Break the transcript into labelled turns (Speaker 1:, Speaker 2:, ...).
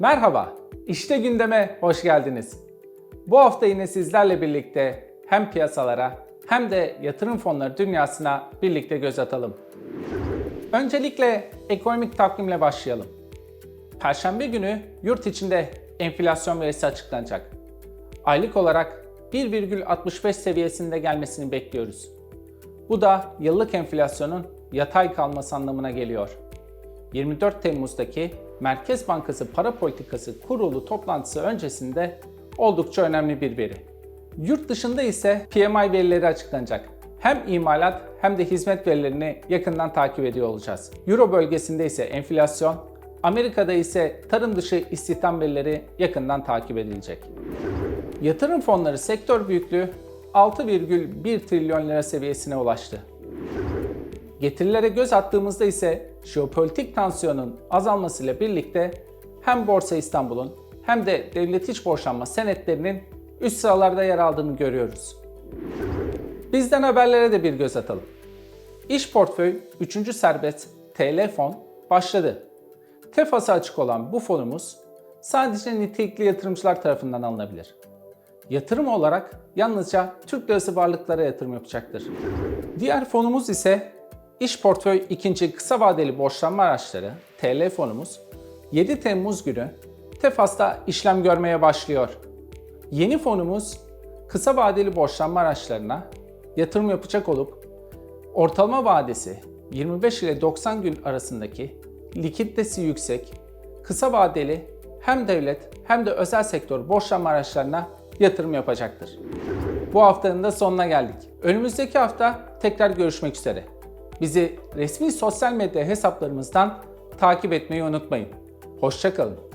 Speaker 1: Merhaba, işte gündeme hoş geldiniz. Bu hafta yine sizlerle birlikte hem piyasalara hem de yatırım fonları dünyasına birlikte göz atalım. Öncelikle ekonomik takvimle başlayalım. Perşembe günü yurt içinde enflasyon verisi açıklanacak. Aylık olarak 1,65 seviyesinde gelmesini bekliyoruz. Bu da yıllık enflasyonun yatay kalması anlamına geliyor. 24 Temmuz'daki Merkez Bankası Para Politikası Kurulu toplantısı öncesinde oldukça önemli bir veri. Yurt dışında ise PMI verileri açıklanacak. Hem imalat hem de hizmet verilerini yakından takip ediyor olacağız. Euro bölgesinde ise enflasyon, Amerika'da ise tarım dışı istihdam verileri yakından takip edilecek. Yatırım fonları sektör büyüklüğü 6,1 trilyon lira seviyesine ulaştı. Getirilere göz attığımızda ise jeopolitik tansiyonun azalmasıyla birlikte hem Borsa İstanbul'un hem de devlet iç borçlanma senetlerinin üst sıralarda yer aldığını görüyoruz. Bizden haberlere de bir göz atalım. İş portföy 3. serbest TL fon başladı. Tefası açık olan bu fonumuz sadece nitelikli yatırımcılar tarafından alınabilir. Yatırım olarak yalnızca Türk lirası varlıklara yatırım yapacaktır. Diğer fonumuz ise İş Portföy 2. Kısa Vadeli Borçlanma Araçları TL fonumuz 7 Temmuz günü Tefas'ta işlem görmeye başlıyor. Yeni fonumuz kısa vadeli borçlanma araçlarına yatırım yapacak olup ortalama vadesi 25 ile 90 gün arasındaki likiditesi yüksek, kısa vadeli hem devlet hem de özel sektör borçlanma araçlarına yatırım yapacaktır. Bu haftanın da sonuna geldik. Önümüzdeki hafta tekrar görüşmek üzere. Bizi resmi sosyal medya hesaplarımızdan takip etmeyi unutmayın. Hoşçakalın.